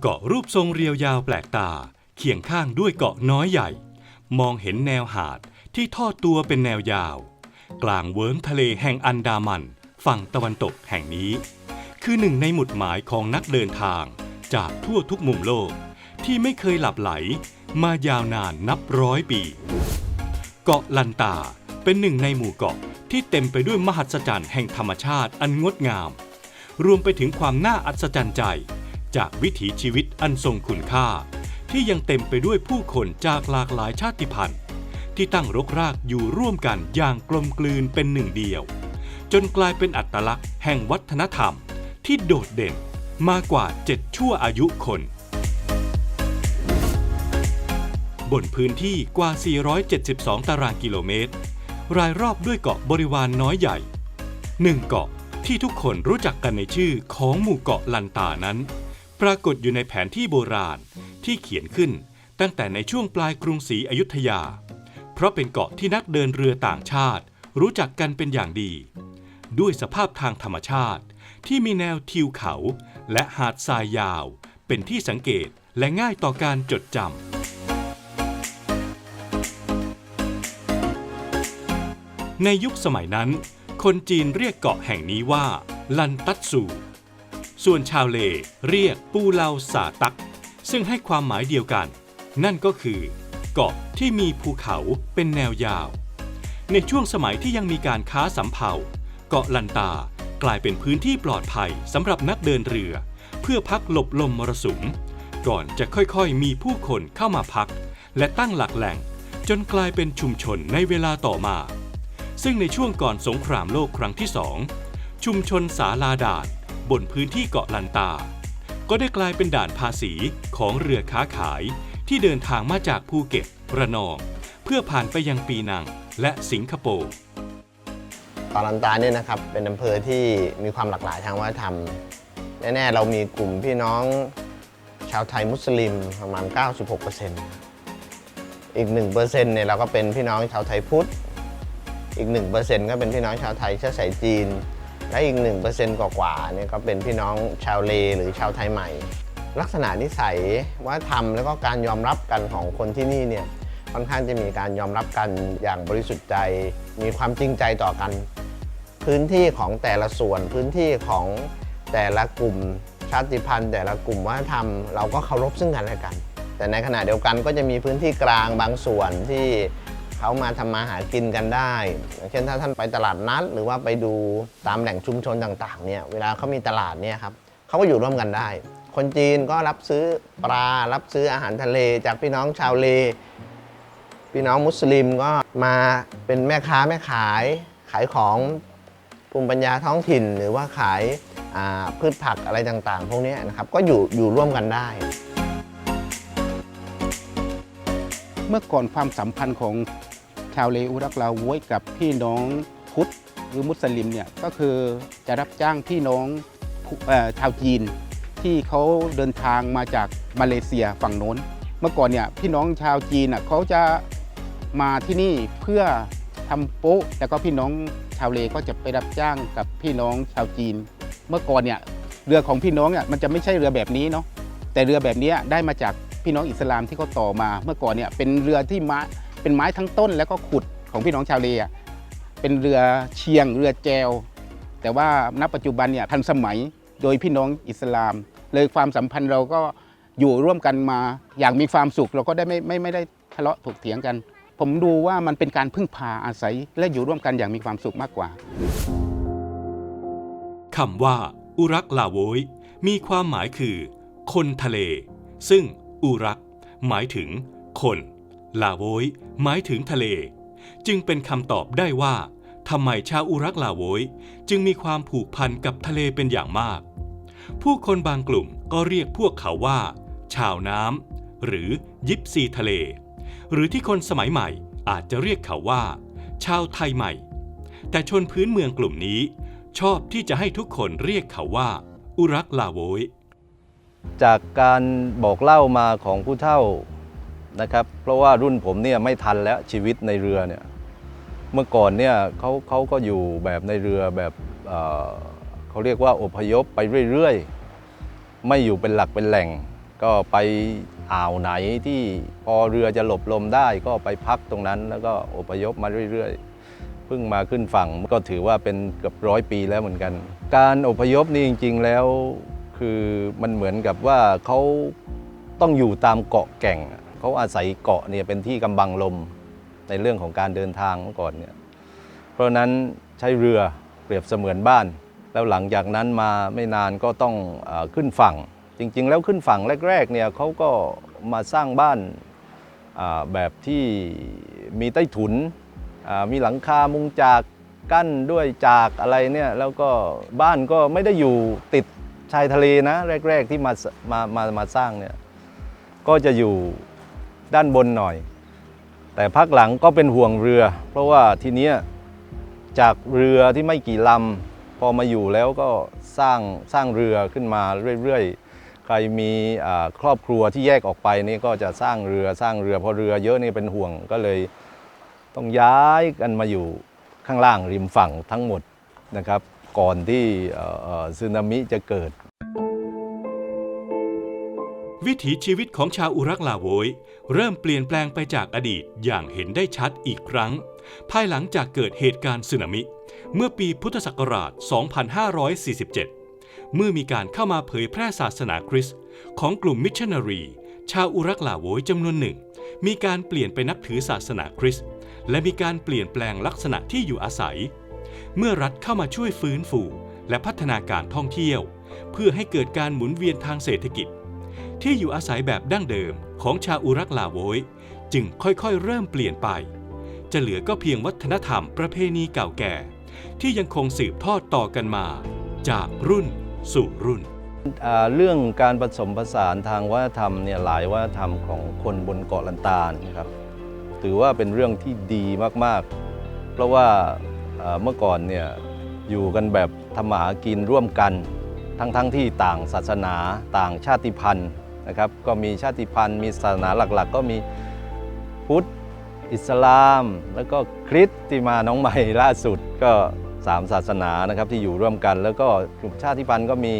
เกาะรูปทรงเรียวยาวแปลกตา เคียงข้างด้วยเกาะน้อยใหญ่ มองเห็นแนวหาดที่ทอดตัวเป็นแนวยาว กลางเวิ้งทะเลแห่งอันดามัน ฝั่งตะวันตกแห่งนี้ คือหนึ่งในหมุดหมายของนักเดินทาง จากทั่วทุกมุมโลก ที่ไม่เคยหลับไหล มายาวนานนับร้อยปี เกาะลันตาเป็นหนึ่งในหมู่เกาะที่เต็มไปด้วยมหัศจรรย์แห่งธรรมชาติอันงดงาม รวมไปถึงความน่าอัศจรรย์ใจ จากวิถีชีวิตอันทรงคุณค่า ที่ยังเต็มไปด้วยผู้คนจากหลากหลายชาติพันธุ์ ที่ตั้งรกรากอยู่ร่วมกันอย่างกลมกลืนเป็นหนึ่งเดียว จนกลายเป็นอัตลักษณ์แห่งวัฒนธรรม ที่โดดเด่นมากกว่าเจ็ดชั่วอายุคน บนพื้นที่กว่า 472 ตารางกิโลเมตร รายรอบด้วยเกาะบริวารนน้อยใหญ่หนึ่งเกาะที่ทุกคนรู้จักกันในชื่อของหมู่เกาะลันตานั้น ปรากฏอยู่ในแผนที่โบราณที่เขียนขึ้นตั้งแต่ในช่วงปลายกรุงศรีอยุธยา เพราะเป็นเกาะที่นักเดินเรือต่างชาติ รู้จักกันเป็นอย่างดี ด้วยสภาพทางธรรมชาติ ที่มีแนวทิวเขา และหาดทรายยาว เป็นที่สังเกตและง่ายต่อการจดจำในยุคสมัยนั้น คนจีนเรียกเกาะแห่งนี้ว่า ลันตัตซู ส่วนชาวเลเรียกปูเลาสาตัก ซึ่งให้ความหมายเดียวกัน นั่นก็คือ เกาะที่มีภูเขาเป็นแนวยาว ในช่วงสมัยที่ยังมีการค้าสำเภาเกาะลันตากลายเป็นพื้นที่ปลอดภัยสำหรับนักเดินเรือ เพื่อพักหลบลมมรสุม ก่อนจะค่อยๆ มีผู้คนเข้ามาพัก และตั้งหลักแหล่ง จนกลายเป็นชุมชนในเวลาต่อมา ซึ่งในช่วงก่อนสงครามโลกครั้งที่สองชุมชนสาลาดาน บนพื้นที่เกาะลันตา ก็ได้กลายเป็นด่านภาษีของเรือค้าขาย ที่เดินทางมาจากภูเก็ต ระนอง เพื่อผ่านไปยังปีนังและสิงคโปร์เกาะลันตาเนี่ยนะครับเป็นอำเภอที่มีความหลากหลายทางวัฒนธรรม แน่ ๆ เรามีกลุ่มพี่น้องชาวไทยมุสลิมประมาณ 96%อีก 1%เนี่ยเราก็เป็นพี่น้องชาวไทยพุทธ อีก 1%ก็เป็นพี่น้องชาวไทยเชื้อสายจีน และอีก 1%กว่าๆเนี่ยก็เป็นพี่น้องชาวเลหรือชาวไทยใหม่ ลักษณะนิสัยวัฒนธรรมแล้วก็การยอมรับกันของคนที่นี่เนี่ยค่อนข้างจะมีการยอมรับกันอย่างบริสุทธิ์ใจ มีความจริงใจต่อกัน พื้นที่ของแต่ละส่วนพื้นที่ของแต่ละกลุ่มชาติพันธุ์ แต่ละกลุ่มวัฒนธรรมเราก็เคารพซึ่งกันและกัน แต่ในขณะเดียวกันก็จะมีพื้นที่กลางบางส่วนที่ เขามาทำมาหากินกันได้อย่างเช่นถ้าท่านไปตลาดนัด หรือว่าไปดูตามแหล่งชุมชนต่างๆเนี่ยเวลาเขามีตลาดเนี่ยครับเขาก็อยู่ร่วมกันได้ คนจีนก็รับซื้อปลา รับซื้ออาหารทะเล จากพี่น้องชาวเลพี่น้องมุสลิมก็มาเป็นแม่ค้าแม่ขาย ขายของภูมิปัญญาท้องถิ่น หรือว่าขายพืชผักอะไรต่างๆ พวกนี้นะครับก็อยู่อยู่ร่วมกันได้ เมื่อก่อนความสัมพันธ์ของชาวเลอุรักลาโวยกับพี่น้องพุทธหรือมุสลิมเนี่ยก็คือจะรับจ้างพี่น้องชาวจีน ที่เขาเดินทางมาจากมาเลเซียฝั่งโน้น เมื่อก่อนเนี่ยพี่น้องชาวจีนเขาจะมาที่นี่เพื่อทำโป๊ะแล้วก็พี่น้องชาวเลก็จะไปรับจ้างกับพี่น้องชาวจีน เมื่อก่อนเนี่ยเรือของพี่น้องเนี่ยมันจะไม่ใช่เรือแบบนี้เนาะแต่เรือแบบนี้ได้มาจาก พี่น้องอิสลามที่เขาต่อมา เมื่อก่อนเนี่ยเป็นเรือที่ไม้เป็นไม้ทั้งต้นแล้วก็ขุดของพี่น้องชาวเลอะเป็นเรือเชียง เรือแจว แต่ว่าณปัจจุบันเนี่ยทันสมัยโดยพี่น้องอิสลาม เลยความสัมพันธ์เราก็อยู่ร่วมกันมาอย่างมีความสุขเราก็ได้ไม่ไม่ไม่ได้ทะเลาะถกเถียงกัน ผมดูว่ามันเป็นการพึ่งพาอาศัยและอยู่ร่วมกันอย่างมีความสุขมากกว่าคำว่า อุรักลาโวยมีความหมายคือ คนทะเล ซึ่ง อุรัก หมายถึง คนลาโวยหมายถึงทะเล จึงเป็นคำตอบได้ว่าทำไมชาวอุรักลาโวยจึงมีความผูกพันกับทะเลเป็นอย่างมาก ผู้คนบางกลุ่มก็เรียกพวกเขาว่า ชาวน้ำหรือยิปซีทะเล หรือที่คนสมัยใหม่อาจจะเรียกเขาว่า ชาวไทยใหม่ แต่ชนพื้นเมืองกลุ่มนี้ ชอบที่จะให้ทุกคนเรียกเขาว่า อุรักลาโวย จากการบอกเล่ามาของผู้เฒ่านะครับ เพราะว่ารุ่นผมเนี่ยไม่ทันแล้วชีวิตในเรือเนี่ยเมื่อก่อนเนี่ยเขาเขาก็อยู่แบบในเรือแบบเเขาเรียกว่าอพยพไปเรื่อยๆ ไม่อยู่เป็นหลักเป็นแหล่ง ก็ไปอ่าวไหนที่พอเรือจะหลบลมได้ก็ไปพักตรงนั้น แล้วก็อพยพมาเรื่อยๆเพิ่งมาขึ้นฝั่งก็ถือว่าเป็นเกือบร้อยปีแล้วเหมือนกัน การอพยพนี่จริง ๆ แล้ว คือมันเหมือนกับว่าเขาต้องอยู่ตามเกาะแก่ง เขาอาศัยเกาะเนี่ยเป็นที่กำบังลมในเรื่องของการเดินทางเมื่อก่อนเนี่ยเพราะนั้นใช้เรือเปรียบเสมือนบ้าน แล้วหลังจากนั้นมาไม่นานก็ต้องอขึ้นฝั่ง จริง ๆ แล้วขึ้นฝั่งแรกๆเนี่ยเขาก็มาสร้างบ้านแบบที่มีใต้ถุนมีหลังคามุงจากกั้นด้วยจากอะไรเนี่ยแล้วก็บ้านก็ไม่ได้อยู่ติด ชายทะเลนะแรก ๆที่มามามามาสร้างเนี่ยก็จะอยู่ด้านบนหน่อย แต่พักหลังก็เป็นห่วงเรือ เพราะว่าทีเนี้ยจากเรือที่ไม่กี่ลำพอมาอยู่แล้วก็สร้างสร้างเรือขึ้นมาเรื่อยๆ ใครมีครอบครัวที่แยกออกไปนี่ก็จะสร้างเรือสร้างเรือพอเรือเยอะนี่เป็นห่วงก็เลยต้องย้ายกันมาอยู่ข้างล่างริมฝั่งทั้งหมดนะครับ ก่อนที่สึนามิจะเกิด วิถีชีวิตของชาวอุรักลาโวยเริ่มเปลี่ยนแปลงไปจากอดีตอย่างเห็นได้ชัดอีกครั้ง ภายหลังจากเกิดเหตุการณ์สึนามิ เมื่อปีพุทธศักราช 2547 เมื่อมีการเข้ามาเผยแพร่ศาสนาคริสต์ของกลุ่มมิชชันนารี ชาวอุรักลาโวยจำนวนหนึ่ง มีการเปลี่ยนไปนับถือศาสนาคริสต์และมีการเปลี่ยนแปลงลักษณะที่อยู่อาศัย เมื่อรัฐเข้ามาช่วยฟื้นฟูและพัฒนาการท่องเที่ยว เพื่อให้เกิดการหมุนเวียนทางเศรษฐกิจ ที่อยู่อาศัยแบบดั้งเดิมของชาวอุรักลาโวยจึงค่อยๆ เริ่มเปลี่ยนไป จะเหลือก็เพียงวัฒนธรรมประเพณีเก่าแก่ ที่ยังคงสืบทอดต่อกันมา จากรุ่นสู่รุ่นเรื่องการผสมผสานทางวัฒนธรรมเนี่ยหลายวัฒนธรรมของคนบนเกาะลันตาลนะครับ ถือว่าเป็นเรื่องที่ดีมากๆ เพราะว่า เมื่อก่อนเนี่ยอยู่กันแบบทำมาหากินร่วมกัน ทั้งๆทที่ต่างศาสนาต่างชาติพันธุ์นะครับก็มีชาติพันธุ์มีศาสนาหลักๆ ก็มีพุทธอิสลาม แล้วก็คริสต์ที่มาน้องใหม่ล่าสุดก็สามศาสนานะครับที่อยู่ร่วมกัน แล้วก็กลุ่มชาติพันธุ์ก็มี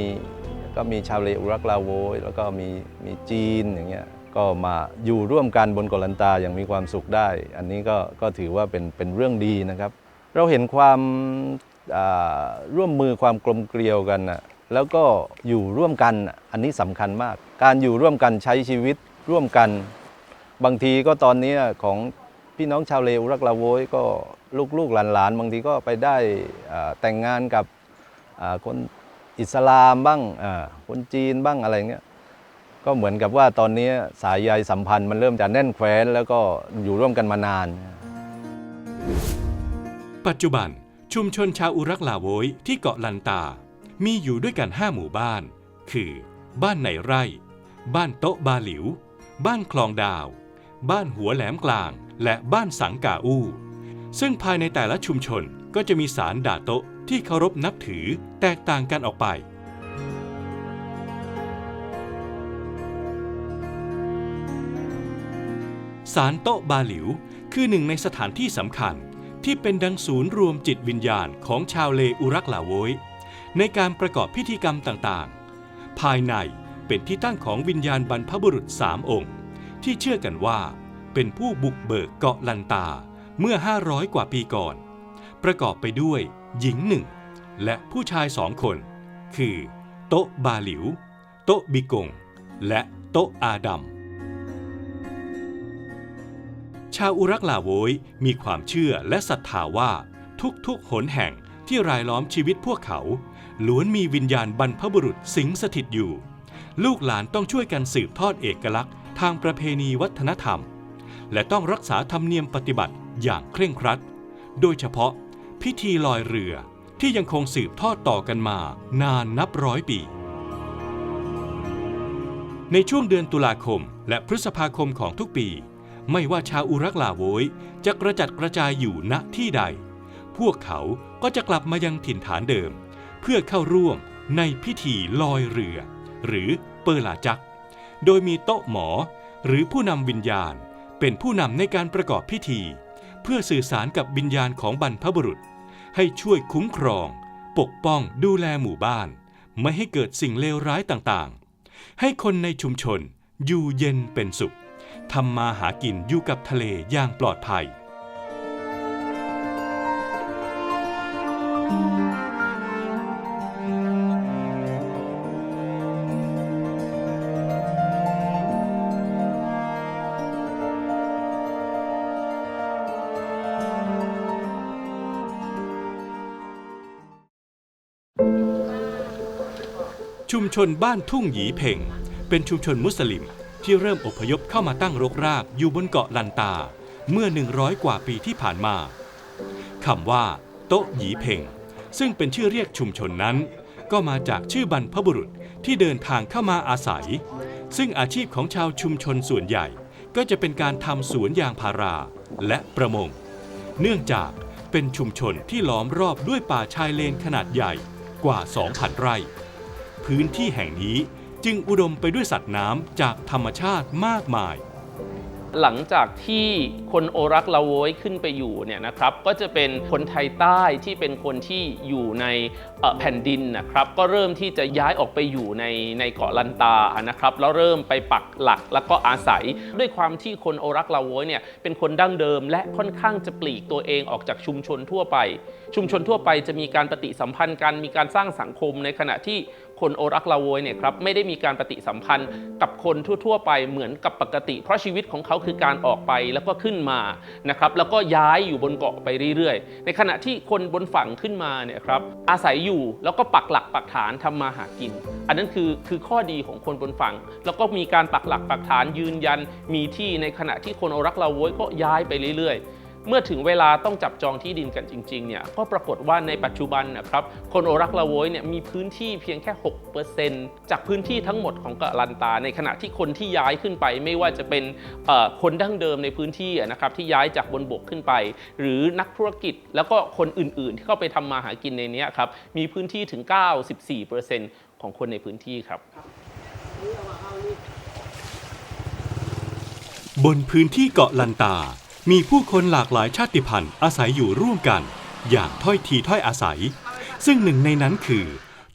ก็มีชาวเลอุรักลาโวยแล้วก็มีมีจีนอย่างเงี้ยก็มาอยู่ร่วมกันบนเกาะลันตาอย่างมีความสุขได้ อันนี้ก็ก็ถือว่าเป็นเป็นเรื่องดีนะครับ เราเห็นความร่วมมือความกลมเกลียวกันนะแล้วก็อยู่ร่วมกันอันนี้สำคัญมาก การอยู่ร่วมกันใช้ชีวิตร่วมกัน บางทีก็ตอนนี้ของพี่น้องชาวเลวรักลาโวยก็ลูกๆหลานๆ บางทีก็ไปได้แต่งงานกับคนอิสลามบ้างคนจีนบ้างอะไรเงี้ยก็เหมือนกับว่าตอนนี้สายใยสัมพันธ์มันเริ่มจะแน่นแคว้นแล้วก็อยู่ร่วมกันมานาน ปัจจุบันชุมชนชาวอุรักลาโวยที่เกาะลันตา มีอยู่ด้วยกัน5หมู่บ้าน คือ บ้านไหนไร่ บ้านโต๊ะบาหลิว บ้านคลองดาว บ้านหัวแหลมกลาง และบ้านสังกาอู้ ซึ่งภายในแต่ละชุมชนก็จะมีสารด่าโต๊ะที่เคารพนับถือแตกต่างกันออกไปศาลโต๊ะบาหลิว คือหนึ่งในสถานที่สำคัญ ที่เป็นดังศูนย์รวมจิตวิญญาณของชาวเลอุรักลาโวยในการประกอบพิธีกรรมต่างๆ ภายในเป็นที่ตั้งของวิญญาณบรรพบุรุษสามองค์ ที่เชื่อกันว่า เป็นผู้บุกเบิกเกาะลันตาเมื่อ 500 กว่าปีก่อน ประกอบไปด้วยหญิงหนึ่ง และผู้ชายสองคน คือ โตะบาหลิว โตะบิกง และโตะอาดัม ชาวอุรักลาโวยมีความเชื่อและศรัทธาว่า ทุกๆหนแห่งที่รายล้อมชีวิตพวกเขา ล้วนมีวิญญาณบรรพบุรุษสิงสถิตอยู่ ลูกหลานต้องช่วยกันสืบทอดเอกลักษณ์ ทางประเพณีวัฒนธรรม และต้องรักษาธรรมเนียมปฏิบัติอย่างเคร่งครัด โดยเฉพาะ พิธีลอยเรือที่ยังคงสืบทอดต่อกันมานานนับร้อยปีในช่วงเดือนตุลาคมและพฤษภาคมของทุกปี ไม่ว่าชาวอุรักลาโวยจะกระจัดกระจายอยู่ณที่ใด พวกเขาก็จะกลับมายังถิ่นฐานเดิม เพื่อเข้าร่วมในพิธีลอยเรือ หรือเปอร์ลาจัก โดยมีโต๊ะหมอหรือผู้นำวิญญาณ เป็นผู้นำในการประกอบพิธี เพื่อสื่อสารกับวิญญาณของบรรพบุรุษ ให้ช่วยคุ้มครอง ปกป้องดูแลหมู่บ้าน ไม่ให้เกิดสิ่งเลวร้ายต่างๆ ให้คนในชุมชนอยู่เย็นเป็นสุข ทำมาหากินอยู่กับทะเลอย่างปลอดภัย ชุมชนบ้านทุ่งหยีเพ่ง เป็นชุมชนมุสลิม ที่เริ่มอพยพเข้ามาตั้งรกรากอยู่บนเกาะลันตา เมื่อ 100 กว่าปีที่ผ่านมาคำว่า โต๊ะหยีเพ่ง ซึ่งเป็นชื่อเรียกชุมชนนั้น ก็มาจากชื่อบรรพบุรุษที่เดินทางเข้ามาอาศัย ซึ่งอาชีพของชาวชุมชนส่วนใหญ่ ก็จะเป็นการทำสวนยางพาราและประมง เนื่องจากเป็นชุมชนที่ล้อมรอบด้วยป่าชายเลนขนาดใหญ่กว่า 2,000 ไร่ พื้นที่แห่งนี้ จึงอุดมไปด้วยสัตว์น้ำจากธรรมชาติมากมาย หลังจากที่คนโอรักลาโวยขึ้นไปอยู่เนี่ยนะครับ ก็จะเป็นคนไทยใต้ที่เป็นคนที่อยู่ในแผ่นดินนะครับ ก็เริ่มที่จะย้ายออกไปอยู่ในในเกาะลันตานะครับ แล้วเริ่มไปปักหลักแล้วก็อาศัย ด้วยความที่คนโอรักลาโวยเนี่ยเป็นคนดั้งเดิม และค่อนข้างจะปลีกตัวเองออกจากชุมชนทั่วไป ชุมชนทั่วไปจะมีการปฏิสัมพันธ์กันมีการสร้างสังคมในขณะที่ คนโอรักลาโวยเนี่ยครับไม่ได้มีการปฏิสัมพันธ์กับคนทั่ว ๆ ไปเหมือนกับปกติ เพราะชีวิตของเขาคือการออกไปแล้วก็ขึ้นมานะครับแล้วก็ย้ายอยู่บนเกาะไปเรื่อยๆ ในขณะที่คนบนฝั่งขึ้นมาเนี่ยครับอาศัยอยู่แล้วก็ปักหลักปักฐานทำมาหากิน อันนั้นคือคือข้อดีของคนบนฝั่ง แล้วก็มีการปักหลักปักฐานยืนยันมีที่ในขณะที่คนโอรักลาโวยก็ย้ายไปเรื่อยๆ เมื่อถึงเวลาต้องจับจองที่ดินกันจริงๆเนี่ยก็ปรากฏว่าในปัจจุบันนะครับคนโอรักลาโวยเนี่ยมีพื้นที่เพียงแค่ 6%จากพื้นที่ทั้งหมดของเกาะลันตา ในขณะที่คนที่ย้ายขึ้นไป ไม่ว่าจะเป็นคนดั้งเดิมในพื้นที่นะครับที่ย้ายจากบนบกขึ้นไป หรือนักธุรกิจแล้วก็คนอื่นๆ ที่เข้าไปทำมาหากินในนี้ครับมีพื้นที่ถึง 94%ของคนในพื้นที่ครับบนพื้นที่เกาะลันตา มีผู้คนหลากหลายชาติพันธุ์อาศัยอยู่ร่วมกัน อย่างถ้อยทีถ้อยอาศัย ซึ่งหนึ่งในนั้นคือ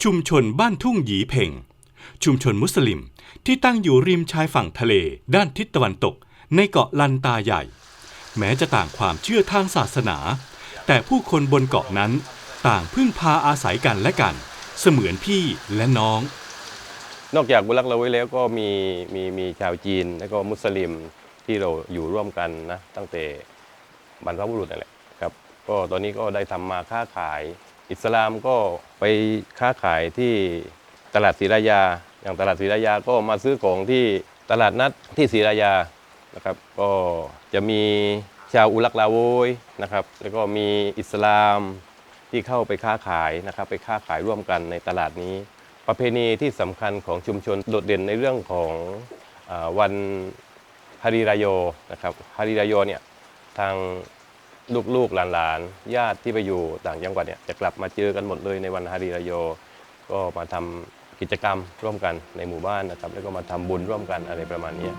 ชุมชนบ้านทุ่งหยีเพ่ง ชุมชนมุสลิมที่ตั้งอยู่ริมชายฝั่งทะเล ด้านทิศตะวันตก ในเกาะลันตาใหญ่ แม้จะต่างความเชื่อทางศาสนา แต่ผู้คนบนเกาะนั้น ต่างพึ่งพาอาศัยกันและกัน เสมือนพี่และน้อง นอกจากบุรักเราไว้แล้วก็มีมีมีชาวจีน และก็มุสลิม ที่เราอยู่ร่วมกันนะตั้งแต่บรรพบุรุษนั่นแหละครับก็ตอนนี้ก็ได้ทำมาค้าขาย อิสลามก็ไปค้าขายที่ตลาดศรีรายา อย่างตลาดศรีรายาก็มาซื้อของที่ตลาดนัดที่ศรีรายานะครับ ก็จะมีชาวอุลักลาโวยนะครับ แล้วก็มีอิสลามที่เข้าไปค้าขายนะครับ ไปค้าขายร่วมกันในตลาดนี้ ประเพณีที่สำคัญของชุมชนโดดเด่นในเรื่องของอวัน ฮาริรายโยนะครับฮาริรายโยเนี่ยทางลูกๆหลานๆญาติที่ไปอยู่ต่างจังหวัดเนี่ยจะกลับมาเจอกันหมดเลยในวันฮาริรายโย ก็มาทำกิจกรรมร่วมกันในหมู่บ้านนะครับ แล้วก็มาทำบุญร่วมกันอะไรประมาณนี้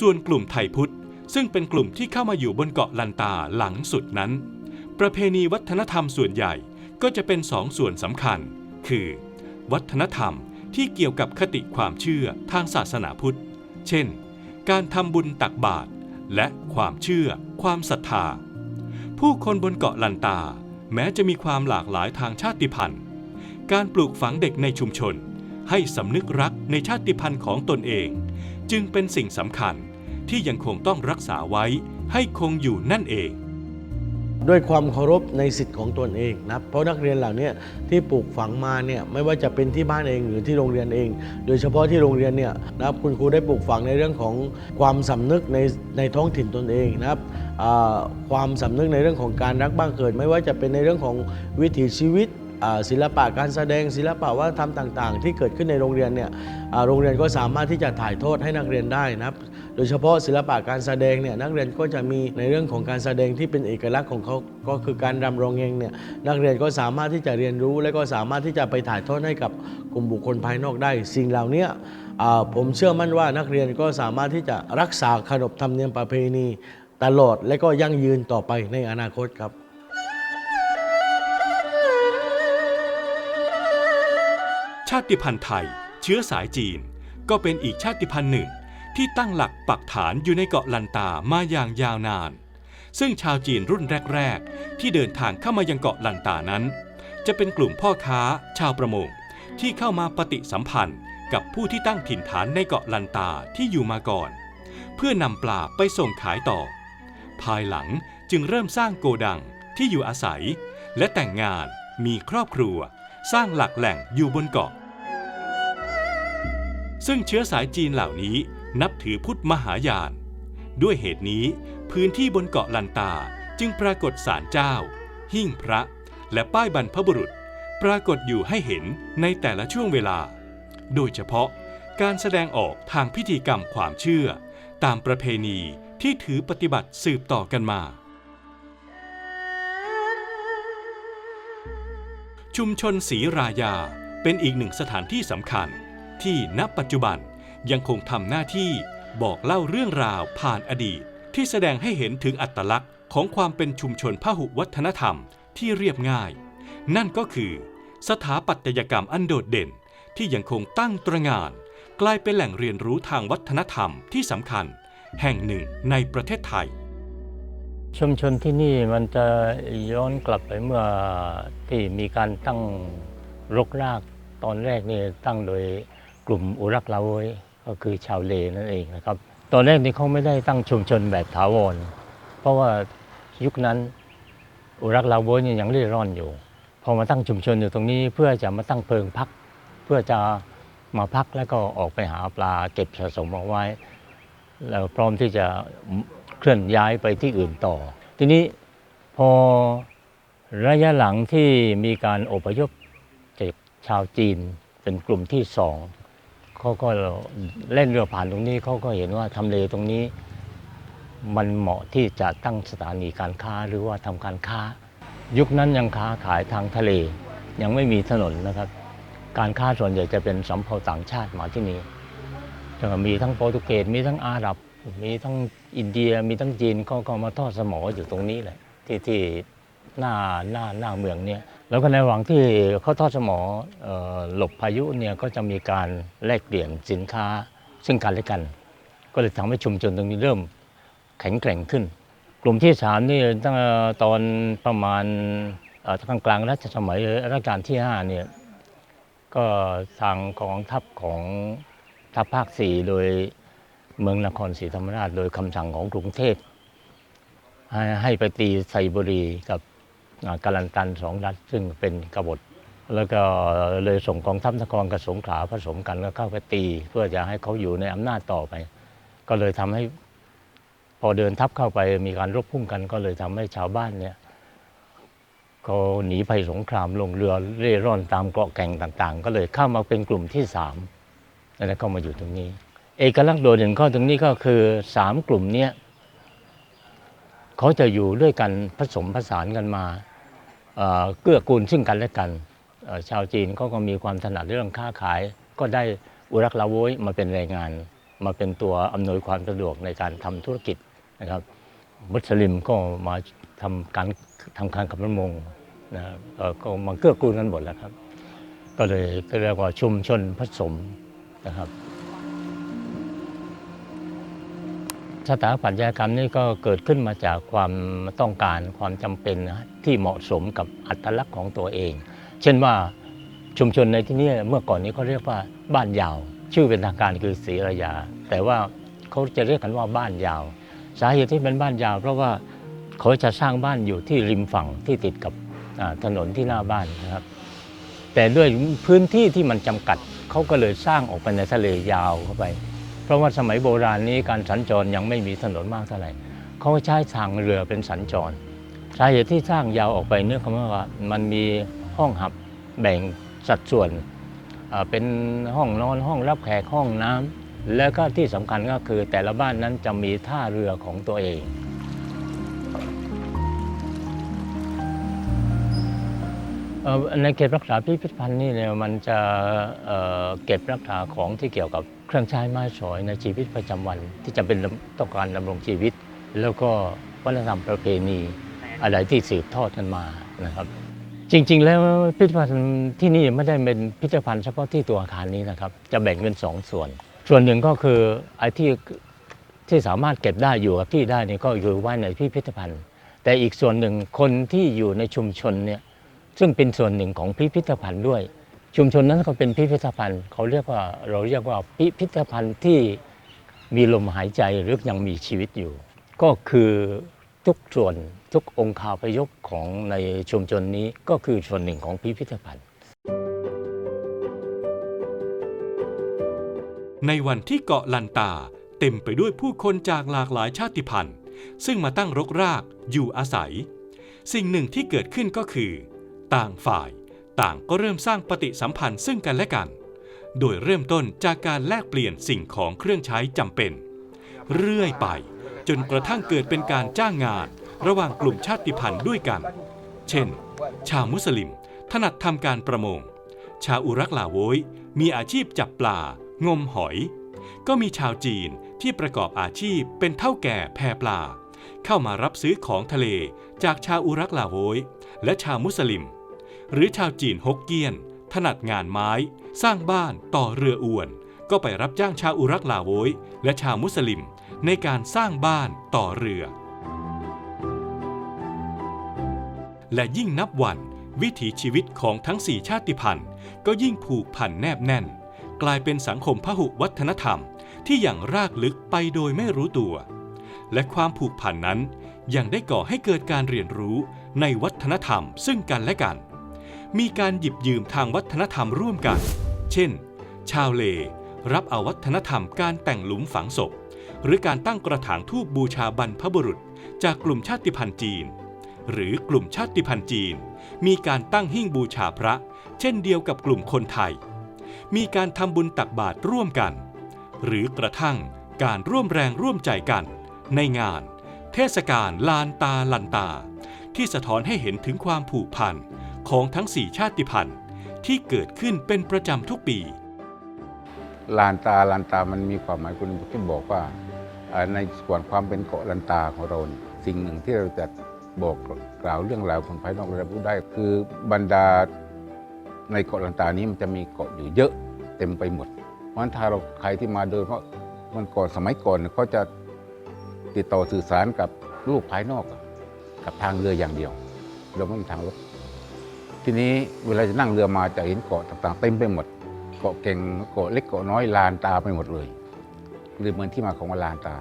ส่วนกลุ่มไทยพุทธ ซึ่งเป็นกลุ่มที่เข้ามาอยู่บนเกาะลันตาหลังสุดนั้น ประเพณีวัฒนธรรมส่วนใหญ่ก็จะเป็นสองส่วนสำคัญ คือ วัฒนธรรมที่เกี่ยวกับคติความเชื่อทางศาสนาพุทธ เช่น การทำบุญตักบาตรและความเชื่อ ความศรัทธา ผู้คนบนเกาะลันตา แม้จะมีความหลากหลายทางชาติพันธุ์ การปลูกฝังเด็กในชุมชน ให้สำนึกรักในชาติพันธุ์ของตนเอง จึงเป็นสิ่งสำคัญที่ยังคงต้องรักษาไว้ให้คงอยู่นั่นเอง ด้วยความเคารพในสิทธิ์ของตนเองนะเพราะนักเรียนเหล่านี้ที่ปลูกฝังมาเนี่ยไม่ว่าจะเป็นที่บ้านเองหรือที่โรงเรียนเอง โดยเฉพาะที่โรงเรียนเนี่ยนะครับคุณครูได้ปลูกฝังในเรื่องของความสำนึกในในท้องถิ่นตนเองนะครับความสำนึกในเรื่องของการรักบ้านเกิด ไม่ว่าจะเป็นในเรื่องของวิถีชีวิต ศิลปะการแสดงศิลปะวัฒนธรรมต่างๆ ที่เกิดขึ้นในโรงเรียนเนี่ยโรงเรียนก็สามารถที่จะถ่ายทอดให้นักเรียนได้นะครับโดยเฉพาะศิลปะการแสดงเนี่ยนักเรียนก็จะมีในเรื่องของการแสดงที่เป็นเอกลักษณ์ของเขาก็คือการรำรองเองเนี่ยนักเรียนก็สามารถที่จะเรียนรู้ และก็สามารถที่จะไปถ่ายทอดให้กับกลุ่มบุคคลภายนอกได้ สิ่งเหล่านี้ผมเชื่อมั่นว่านักเรียนก็สามารถที่จะรักษาขนบธรรมเนียมประเพณี ตลอดและก็ยั่งยืนต่อไปในอนาคตครับ ชาติพันธุ์ไทย เชื้อสายจีน ก็เป็นอีกชาติพันธุ์หนึ่ง ที่ตั้งหลักปักฐานอยู่ในเกาะลันตามาอย่างยาวนาน ซึ่งชาวจีนรุ่นแรก ๆ ที่เดินทางเข้ามายังเกาะลันตานั้น จะเป็นกลุ่มพ่อค้า ชาวประมงที่เข้ามาปฏิสัมพันธ์กับผู้ที่ตั้งถิ่นฐานในเกาะลันตาที่อยู่มาก่อน เพื่อนำปลาไปส่งขายต่อ ภายหลังจึงเริ่มสร้างโกดังที่อยู่อาศัย และแต่งงานมีครอบครัว สร้างหลักแหล่งอยู่บนเกาะ ซึ่งเชื้อสายจีนเหล่านี้นับถือพุทธมหายาน ด้วยเหตุนี้พื้นที่บนเกาะลันตาจึงปรากฏศาลเจ้า หิ้งพระ และป้ายบรรพบุรุษ ปรากฏอยู่ให้เห็นในแต่ละช่วงเวลา โดยเฉพาะการแสดงออกทางพิธีกรรมความเชื่อ ตามประเพณีที่ถือปฏิบัติสืบต่อกันมา ชุมชนศรีรายาเป็นอีกหนึ่งสถานที่สำคัญ ที่ณปัจจุบันยังคงทำหน้าที่บอกเล่าเรื่องราวผ่านอดีต ที่แสดงให้เห็นถึงอัตลักษณ์ของความเป็นชุมชนพหุวัฒนธรรมที่เรียบง่าย นั่นก็คือ สถาปัตยกรรมอันโดดเด่น ที่ยังคงตั้งตระงาน กลายเป็นแหล่งเรียนรู้ทางวัฒนธรรมที่สำคัญ แห่งหนึ่งในประเทศไทย ชุมชนที่นี่มันจะย้อนกลับไปเมื่อที่มีการตั้งรกรากตอนแรกนี่ตั้งโดย กลุ่มอุรักลาโวยก็คือชาวเลนั่นเองนะครับ ตอนแรกนี่เขาไม่ได้ตั้งชุมชนแบบถาวร เพราะว่ายุคนั้นอุรักลาโวยนี่ยังเร่ร่อนอยู่ พอมาตั้งชุมชนอยู่ตรงนี้เพื่อจะมาตั้งเพิงพัก เพื่อจะมาพักแล้วก็ออกไปหาปลาเก็บสะสมเอาไว้ แล้วพร้อมที่จะเคลื่อนย้ายไปที่อื่นต่อ ทีนี้พอระยะหลังที่มีการอพยพจากชาวจีนเป็นกลุ่มที่สอง เขาก็เล่นเรือผ่านตรงนี้เขาก็เห็นว่าทำเลตรงนี้ มันเหมาะที่จะตั้งสถานีการค้าหรือว่าทำการค้า ยุคนั้นยังค้าขายทางทะเล ยังไม่มีถนนนะครับ การค้าส่วนใหญ่จะเป็นสำเภาต่างชาติมาที่นี่ก็มีทั้งโปรตุเกสมีทั้งอาหรับ มีทั้งอินเดียมีทั้งจีนเขาก็มาทอดสมออยู่ตรงนี้แหละที่ที่หน้าหน้าหน้าเมืองเนี่ย แล้วก็ในระหว่างที่เขาทอดสมอหลบพายุเนี่ยก็จะมีการแลกเปลี่ยนสินค้าซึ่งกันและกัน ก็เลยทำให้ชุมชนตรงนี้เริ่มแข็งแกร่งขึ้น กลุ่มที่สามนี่ตั้งตอนประมาณกลางกลางรัชสมัยรัชกาลที่ห้าเนี่ยก็ทางกองทัพของทัพภาคสี่โดยเมืองนครศรีธรรมราช โดยคำสั่งของกรุงเทพให้ไปตีไซบุรีกับ กาลันตันสองรัฐซึ่งเป็นกบฏ แล้วก็เลยส่งกองทัพนครกับสงขลาผสมกันแล้วเข้าไปตี เพื่อจะให้เขาอยู่ในอำนาจต่อไป ก็เลยทำให้พอเดินทัพเข้าไปมีการรบพุ่งกันก็เลยทำให้ชาวบ้านเนี่ยเขาหนีภัยสงครามลงเรือเร่ร่อนตามเกาะแก่งต่าง ๆ ก็เลยเข้ามาเป็นกลุ่มที่สามแล้วก็มาอยู่ตรงนี้ เอกลักษณ์โดดเด่นข้อตรงนี้ก็คือสามกลุ่มเนี้ยเขาจะอยู่ด้วยกันผสมผสานกันมา เกื้อกูลซึ่งกันและกันชาวจีนเขาก็มีความถนัดเรื่องค้าขาย ก็ได้อุรักลาโวยมาเป็นแรงงาน มาเป็นตัวอำนวยความสะดวกในการทำธุรกิจนะครับมุสลิมก็มาทำการทำการกับประมงนะก็มาเกื้อกูลกันหมดแล้วครับ ก็เลยก็เรียกว่าชุมชนผสมนะครับสถาปัตยกรรมนี่ก็เกิดขึ้นมาจากความต้องการความจำเป็นนะ ที่เหมาะสมกับอัตลักษณ์ของตัวเอง เช่นว่าชุมชนในที่นี้เมื่อก่อนนี้เขาเรียกว่าบ้านยาว ชื่อเป็นทางการคือศรีระยา แต่ว่าเขาจะเรียกกันว่าบ้านยาว สาเหตุที่เป็นบ้านยาว เพราะว่าเขาจะสร้างบ้านอยู่ที่ริมฝั่งที่ติดกับถนนที่หน้าบ้านนะครับ แต่ด้วยพื้นที่ที่มันจำกัดเขาก็เลยสร้างออกไปในทะเลยาวเข้าไป เพราะว่าสมัยโบราณนี้การสัญจรยังไม่มีถนนมากเท่าไหร่เขาใช้ทางเรือเป็นสัญจร สาเหตุที่สร้างยาวออกไปเนื่องจากว่ามันมีห้องหับแบ่งสัดส่วนเป็นห้องนอนห้องรับแขกห้องน้ำแล้วก็ที่สำคัญก็คือแต่ละบ้านนั้นจะมีท่าเรือของตัวเองในเขตรักษาพิพิธภัณฑ์นี่เนี่ยมันจะเเก็บรักษาของที่เกี่ยวกับเครื่องใช้ไม้สอยในชีวิตประจำวันที่จะเป็นต้องการดำรงชีวิต แล้วก็วัฒนธรรมประเพณี อะไรที่สืบทอดกันมานะครับ จริง ๆ แล้วพิพิธภัณฑ์ที่นี่ไม่ได้เป็นพิพิธภัณฑ์เฉพาะที่ตัวอาคารนี้นะครับ จะแบ่งเป็นสองส่วน ส่วนหนึ่งก็คือไอ้ที่ที่สามารถเก็บได้อยู่กับที่ได้นี่ก็อยู่ไว้ในพิพิธภัณฑ์ แต่อีกส่วนหนึ่งคนที่อยู่ในชุมชนเนี่ยซึ่งเป็นส่วนหนึ่งของพิพิธภัณฑ์ด้วย ชุมชนนั้นก็เป็นพิพิธภัณฑ์ เขาเรียกว่าเราเรียกว่าพิพิธภัณฑ์ที่มีลมหายใจหรือยังมีชีวิตอยู่ ก็คือทุกส่วน ทุกองค์คาพยพของในชุมชนนี้ก็คือส่วนหนึ่งของพิพิธภัณฑ์ ในวันที่เกาะลันตาเต็มไปด้วยผู้คนจากหลากหลายชาติพันธุ์ ซึ่งมาตั้งรกรากอยู่อาศัย สิ่งหนึ่งที่เกิดขึ้นก็คือ ต่างฝ่ายต่างก็เริ่มสร้างปฏิสัมพันธ์ซึ่งกันและกัน โดยเริ่มต้นจากการแลกเปลี่ยนสิ่งของเครื่องใช้จำเป็น เรื่อยไปจนกระทั่งเกิดเป็นการจ้างงาน ระหว่างกลุ่มชาติพันธุ์ด้วยกัน เช่น ชาวมุสลิม ถนัดทำการประมง ชาวอุรักลาโวยมีอาชีพจับปลา งมหอย ก็มีชาวจีนที่ประกอบอาชีพเป็นเท่าแก่แพปลา เข้ามารับซื้อของทะเลจากชาวอุรักลาโวยและชาวมุสลิม หรือชาวจีนฮกเกี้ยน ถนัดงานไม้ สร้างบ้านต่อเรืออวน ก็ไปรับจ้างชาวอุรักลาโวยและชาวมุสลิมในการสร้างบ้านต่อเรือ และยิ่งนับวัน วิถีชีวิตของทั้งสี่ชาติพันธุ์ ก็ยิ่งผูกพันแนบแน่น กลายเป็นสังคมพหุวัฒนธรรม ที่อย่างรากลึกไปโดยไม่รู้ตัว และความผูกพันนั้น ยังได้ก่อให้เกิดการเรียนรู้ในวัฒนธรรมซึ่งกันและกัน มีการหยิบยืมทางวัฒนธรรมร่วมกัน เช่น ชาวเล รับเอาวัฒนธรรมการแต่งหลุมฝังศพ หรือการตั้งกระถางทูบบูชาบรรพบุรุษ จากกลุ่มชาติพันธุ์จีน หรือกลุ่มชาติพันธุ์จีน มีการตั้งหิ้งบูชาพระ เช่นเดียวกับกลุ่มคนไทย มีการทำบุญตักบาตรร่วมกัน หรือกระทั่งการร่วมแรงร่วมใจกัน ในงาน เทศกาลลานตาลันตา ที่สะท้อนให้เห็นถึงความผูกพันของทั้งสี่ชาติพันธุ์ที่เกิดขึ้นเป็นประจำทุกปี ลานตาลานตามันมีความหมายคุณที่บอกว่าในส่วนความเป็นเกาะลันตาของเรา สิ่งหนึ่งที่เราจะ บอกกล่าวเรื่องราวคนภายนอกเราพูดได้ คือบรรดาในเกาะลันตานี้มันจะมีเกาะอยู่เยอะเต็มไปหมด เพราะฉะนั้นถ้าเราใครที่มาเดินเพราะมันก่อนสมัยก่อนเขาจะติดต่อสื่อสารกับลูกภายนอกกับทางเรืออย่างเดียว เราไม่มีทางรถทีนี้เวลาจะนั่งเรือมาจะเห็นเกาะต่างๆเต็มไปหมด เกาะเก่งเกาะเล็กเกาะน้อยลานตาไปหมดเลยเลยเหมือนที่มาของว่าลานตา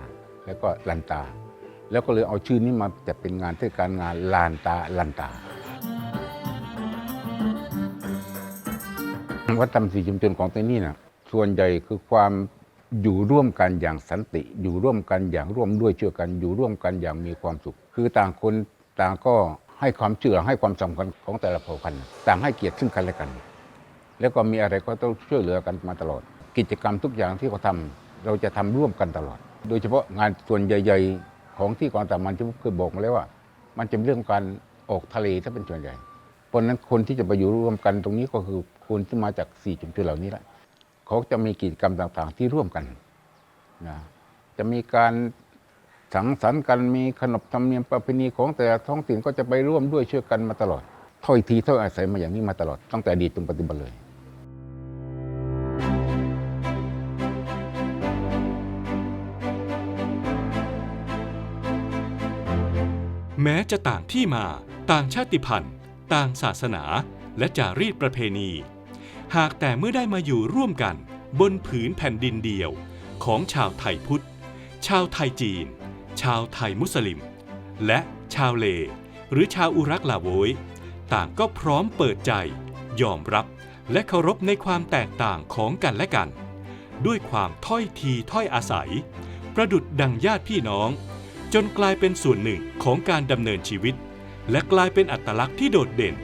แล้วก็ลันตา แล้วก็เลยเอาชื่อนี้มาจัดเป็นงานเทศกาลงานลานตาลันตา วัฒนธรรมสี่ชุมชนของที่นี่นะส่วนใหญ่คือความอยู่ร่วมกันอย่างสันติ อยู่ร่วมกันอย่างร่วมด้วยเชื่อกันอยู่ร่วมกันอย่างมีความสุข คือต่างคนต่างก็ให้ความเชื่อให้ความสำคัญของแต่ละเผ่าพันธุ์ต่างให้เกียรติซึ่งกันและกัน แล้วก็มีอะไรก็ต้องช่วยเหลือกันมาตลอด กิจกรรมทุกอย่างที่เขาทำเราจะทำร่วมกันตลอด โดยเฉพาะงานส่วนใหญ่ ของที่กองตามันที่เคยบอกมาแล้วว่า มันจะเป็นเรื่องการออกทะเลถ้าเป็นส่วนใหญ่ เพราะนั้นคนที่จะไปอยู่ร่วมกันตรงนี้ก็คือคนที่มาจากสี่ชุมชนเหล่านี้แหละเขาจะมีกิจกรรมต่างๆ ที่ร่วมกันนะจะมีการสังสรรค์กันมีขนบธรรมเนียมประเพณีของแต่ท้องถิ่นก็จะไปร่วมด้วยช่วยกันมาตลอดถ้อยทีถ้อยอาศัยมาอย่างนี้มาตลอดตั้งแต่อดีตจนปัจจุบันเลย แม้จะต่างที่มา ต่างชาติพันธุ์ ต่างศาสนา และจารีตประเพณี หากแต่เมื่อได้มาอยู่ร่วมกัน บนผืนแผ่นดินเดียว ของชาวไทยพุทธ ชาวไทยจีน ชาวไทยมุสลิม และชาวเล หรือชาวอุรักลาโวย ต่างก็พร้อมเปิดใจ ยอมรับและเคารพในความแตกต่างของกันและกัน ด้วยความถ้อยทีถ้อยอาศัย ประดุดดังญาติพี่น้อง จนกลายเป็นส่วนหนึ่งของการดำเนินชีวิต และกลายเป็นอัตลักษณ์ที่โดดเด่น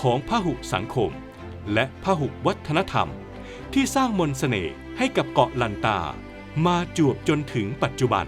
ของพหุสังคม และพหุวัฒนธรรม ที่สร้างมนต์เสน่ห์ให้กับเกาะลันตา มาจวบจนถึงปัจจุบัน